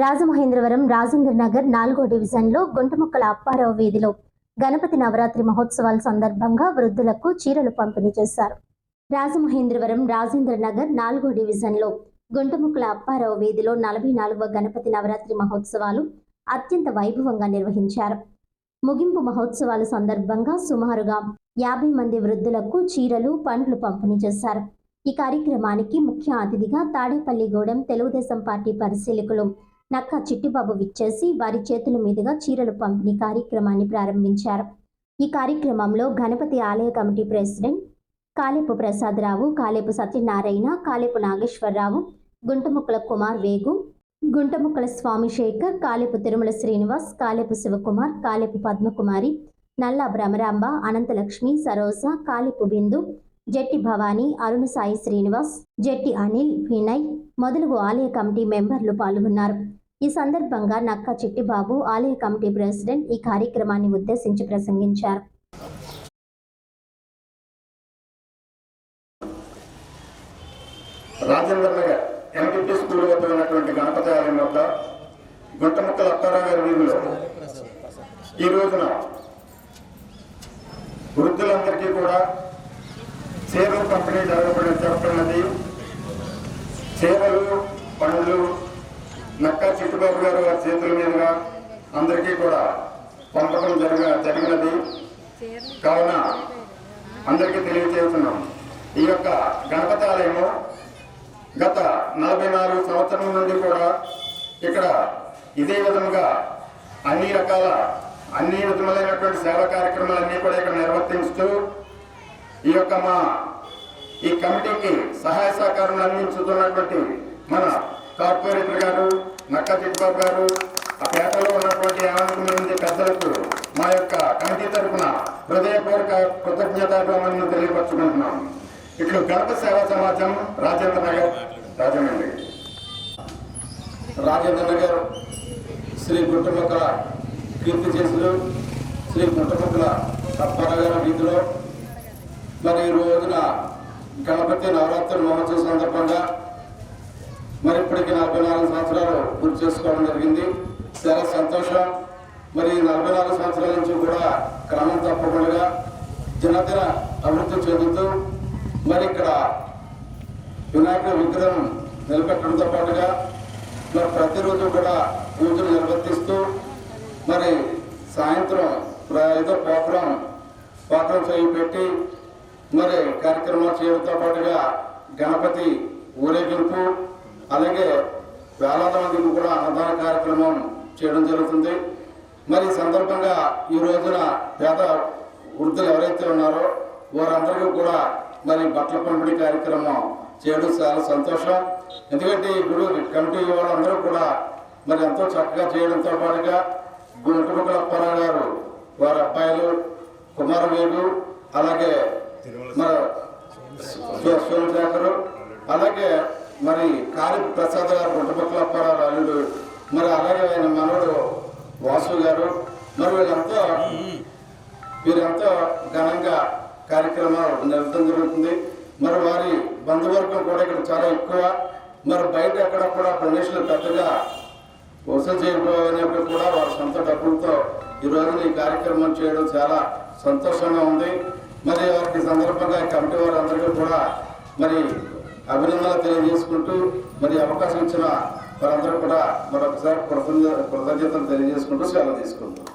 రాజమహేంద్రవరం రాజేంద్ర నగర్ నాలుగో డివిజన్లో గుంటముక్కల అప్పారావు వీధిలో గణపతి నవరాత్రి మహోత్సవాల సందర్భంగా వృద్ధులకు చీరలు పంపిణీ చేశారు. రాజమహేంద్రవరం రాజేంద్ర నగర్ నాలుగో డివిజన్లో గుంటముక్కల అప్పారావు వీధిలో నలభై నాలుగవ గణపతి నవరాత్రి మహోత్సవాలు అత్యంత వైభవంగా నిర్వహించారు. ముగింపు మహోత్సవాల సందర్భంగా సుమారుగా యాభై మంది వృద్ధులకు చీరలు పండ్లు పంపిణీ చేశారు. ఈ కార్యక్రమానికి ముఖ్య అతిథిగా తాడేపల్లిగూడెం తెలుగుదేశం పార్టీ పరిశీలకులు నక్క చిట్టిబాబు విచ్చేసి వారి చేతుల మీదుగా చీరలు పంపిణీ కార్యక్రమాన్ని ప్రారంభించారు. ఈ కార్యక్రమంలో గణపతి ఆలయ కమిటీ ప్రెసిడెంట్ కాలేపు ప్రసాదరావు కాలేపు సత్యనారాయణ కాలేపు నాగేశ్వరరావు గుంటముక్కల కుమార్ వేగు గుంటముక్కల స్వామి శేఖర్ కాలేపు తిరుమల శ్రీనివాస్ కాలేపు శివకుమార్ కాలేపు పద్మకుమారి నల్లా భ్రమరాంబ అనంతలక్ష్మి సరోజ కాలేపు బిందు జట్టి భవానీ అరుణ సాయి శ్రీనివాస్ జట్టి అనిల్ వినయ్ మొదలగు ఆలయ కమిటీ మెంబర్లు పాల్గొన్నారు. ఈ సందర్భంగా నక్క చిట్టిబాబు ఆలయ కమిటీ ప్రెసిడెంట్ ఈ కార్యక్రమాన్ని ఉద్దేశించి ప్రసంగించారు. రాజేంద్ర నగర్ ఎంపీపీ స్కూల్ వద్ద ఉన్నటువంటి గణపతి ఆలయం వద్ద గుంటముక్కల అప్పారావు గారి వీధిలో ఈ రోజున వృద్ధులందరికీ కూడా సేవలు పంపిణీ జరగబడిన జరుగుతున్నది. సేవలు పనులు నక్కా చిట్టుబాబు గారు వారి చేతుల మీదుగా అందరికీ కూడా పంపడం జరగ జరిగినది. కావున అందరికీ తెలియజేస్తున్నాం ఈ యొక్క గణపతి ఆలయము గత నలభై నాలుగు సంవత్సరం నుండి కూడా ఇక్కడ ఇదే విధముగా అన్ని రకాల అన్ని విధములైనటువంటి సేవా కార్యక్రమాలన్నీ కూడా ఇక్కడ నిర్వర్తిస్తూ ఈ యొక్క మా ఈ కమిటీకి సహాయ సహకారం అందించుతున్నటువంటి మన కార్పొరేటర్ గారు నక్క చిట్టుబాబు గారు ఆ పేటలో ఉన్నటువంటి యాభై మంది పెద్దలకు మా యొక్క కమిటీ తరఫున హృదయపూర్వక కృతజ్ఞతాభివందనలు తెలియపరచుకుంటున్నాం. ఇట్లు గణప సేవా సమాజం రాజేంద్ర నగర్ రాజమండ్రి. రాజేంద్ర నగర్ శ్రీ గుట్టముక్కల కీర్తి చేసులు శ్రీ గుట్టముక్కల తప్పనగర వీధిలో. మరి ఈ రోజున గణపతి నవరాత్రి మహోత్సవం సందర్భంగా మరి ఇప్పటికి నలభై నాలుగు సంవత్సరాలు పూర్తి చేసుకోవడం జరిగింది. చాలా సంతోషం. మరి నలభై నాలుగు సంవత్సరాల నుంచి కూడా క్రమం తప్పకుండా దినదిన అభివృద్ధి చెందుతూ మరి ఇక్కడ వినాయకుడి విగ్రహం నిలబెట్టడంతో పాటుగా మరి ప్రతిరోజు కూడా పూజలు నిర్వర్తిస్తూ మరి సాయంత్రం ఏదో ప్రోగ్రాం ప్రోగ్రాం చేయి పెట్టి మరి కార్యక్రమాలు చేయడంతో పాటుగా గణపతి ఊరేగింపు అలాగే వేలాది మందికి కూడా అన్నదాన కార్యక్రమం చేయడం జరుగుతుంది. మరి సందర్భంగా ఈ రోజున పేద వృద్ధులు ఎవరైతే ఉన్నారో వారందరికీ కూడా మరి బట్టల పంపిణీ కార్యక్రమం చేయడం చాలా సంతోషం. ఎందుకంటే ఇప్పుడు కమిటీ వాళ్ళందరూ కూడా మరి ఎంతో చక్కగా చేయడంతో పాటుగా గుంటుముక్కల అప్పారావు గారు వారి అబ్బాయిలు కుమారవేలు అలాగే మన సో- ప్రసాద్ గారు గుంటముక్కల అప్పారావు అల్లుడు మరి అలాగే ఆయన మనవడు వాసు గారు మరి వీళ్ళంతా వీరంతా ఘనంగా కార్యక్రమాలు నిర్వహించడం జరుగుతుంది. మరి వారి బంధువర్గం కూడా ఇక్కడ చాలా ఎక్కువ. మరి బయట ఎక్కడ కూడా డొనేషన్లు పెద్దగా వసూలు చేయకపోయినప్పుడు కూడా వారి సొంత డబ్బులతో ఈ రోజున ఈ కార్యక్రమం చేయడం చాలా సంతోషంగా ఉంది. మరి వారికి సందర్భంగా కమిటీ వారందరికీ కూడా మరి అభినందనలు తెలియజేసుకుంటూ మరి అవకాశం ఇచ్చిన వారందరూ కూడా మరొకసారి కృతజ్ఞతలు తెలియజేసుకుంటూ సెలవు తీసుకుంటాం